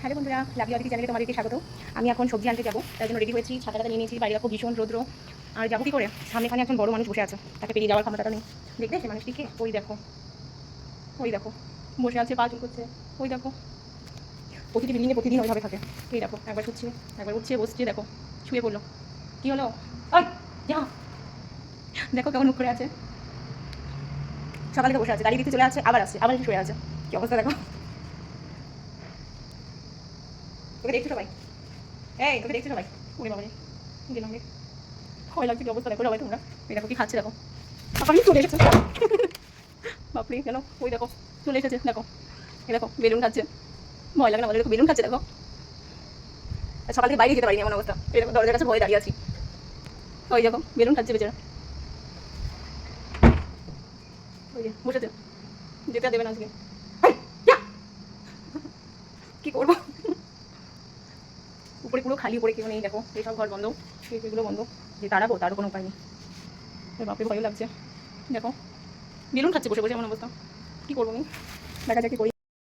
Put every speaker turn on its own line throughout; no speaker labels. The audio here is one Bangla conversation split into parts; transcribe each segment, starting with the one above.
হ্যালো বন্ধুরা লাভলি অতিথি চ্যানেলে তোমাদেরকে স্বাগত। আমি এখন সবজি আনতে যাব, তার জন্য রেডি হয়েছি ছাতাটা নিয়ে নিয়েছি বাইরে খুব ভীষণ রৌদ্র। আর যাব কি করে? সামনে এখানে একজন বড় মানুষ বসে আছে, তাকে পেরিয়ে যাওয়ার ক্ষমতাটা নেই। দেখবে সে মানুষটিকে ওই দেখো ওই দেখো, বসে আছে, পা করছে, ওই দেখো। প্রতিটি বিল্ডিংয়ে প্রতিদিন ওইভাবে থাকে। এই দেখো, একবার শুচ্ছে, একবার উঠছে, বসছে, দেখো, শুয়ে পড়ল। কি হলো? যা। দেখো কেমন করে আছে। সকালে বসে আছে, দাঁড়িয়ে দিতে চলে আছে, আবার আছে আবার শুয়ে আছে। কি অবস্থা দেখো? তোকে দেখছ সবাই এই, তোকে দেখছ সবাই উড়ে বাবা গেলাম ভয় লাগছে কি অবস্থা, দেখো সবাই তোমরা। এই দেখো কি খাচ্ছে, দেখো। বাবা চলে এসেছে। বাপরে কেন ওই দেখো, চলে এসেছে, দেখো। এই দেখো, বেলুন খাচ্ছে। ভয় লাগে না আমাদের বেলুন খাচ্ছে, দেখো। সকাল থেকে বাইরে যেতে পারিনি, এমন অবস্থা। এই দেখো, দরজার কাছে ভয় দাঁড়িয়ে আছি। ওই দেখো, বেলুন খাচ্ছে বেচারা। ওই যে, বসেছে। যেতে দেবে না আজকে। কি করব? উপরে পুরো খালি, উপরে কেউ নেই, দেখো। এইসব ঘর বন্ধ। এগুলো বন্ধ। যে তাড়াবো তারও কোনো উপায় নেই। বাপে ভয়ও লাগছে। দেখো। বেলুন খাচ্ছে, বসে বসে এমন অবস্থা। কী করব আমি? দেখা যাক করি।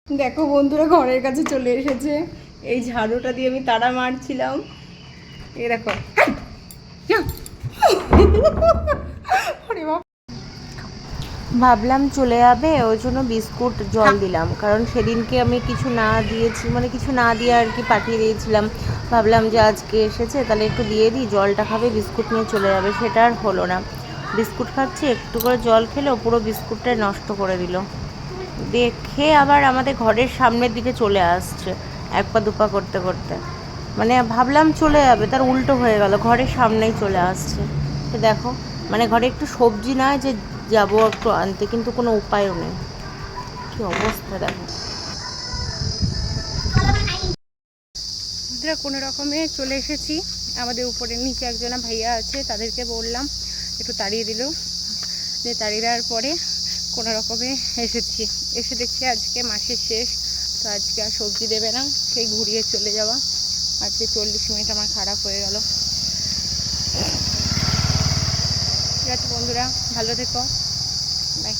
দেখো বন্ধুরা, ঘরের কাছে চলে এসেছে। এই ঝাড়ুটা দিয়ে আমি তারা মারছিলাম। এ দেখো।
ভাবলাম চলে যাবে ওই জন্য বিস্কুট জল দিলাম। কারণ সেদিনকে আমি কিছু না দিয়েছি মানে কিছু না দিয়ে আর কি পাঠিয়ে দিয়েছিলাম। ভাবলাম যে আজকে এসেছে তাহলে একটু দিয়ে দিই জলটা খাবে বিস্কুট নিয়ে চলে যাবে। সেটা আর হলো না। বিস্কুট খাচ্ছে একটু করে জল খেলো পুরো বিস্কুটটা নষ্ট করে দিল। দেখে আবার আমাদের ঘরের সামনের দিকে চলে আসছে এক পা দুপা করতে করতে। মানে ভাবলাম চলে যাবে তার উল্টো হয়ে গেল ঘরের সামনেই চলে আসছে। তো দেখো মানে ঘরে একটু সবজি নয় যে যাব একটু আনতে, কিন্তু কোনো উপায়ও নেই। কি অবস্থা দেখো।
কোনো রকমে চলে এসেছি। আমাদের উপরের নিচে একজনা ভাইয়া আছে, তাদেরকে বললাম, একটু তাড়িয়ে দিল। যে তাড়িয়ে দেওয়ার পরে কোনো রকমে এসেছি। এসে দেখছি আজকে মাসের শেষ, তো আজকে আর সবজি দেবে না, সেই ঘুরিয়ে চলে যাওয়া। আজকে চল্লিশ মিনিট আমার খারাপ হয়ে গেল ঠিক আছে বন্ধুরা ভালো থেকো। বাই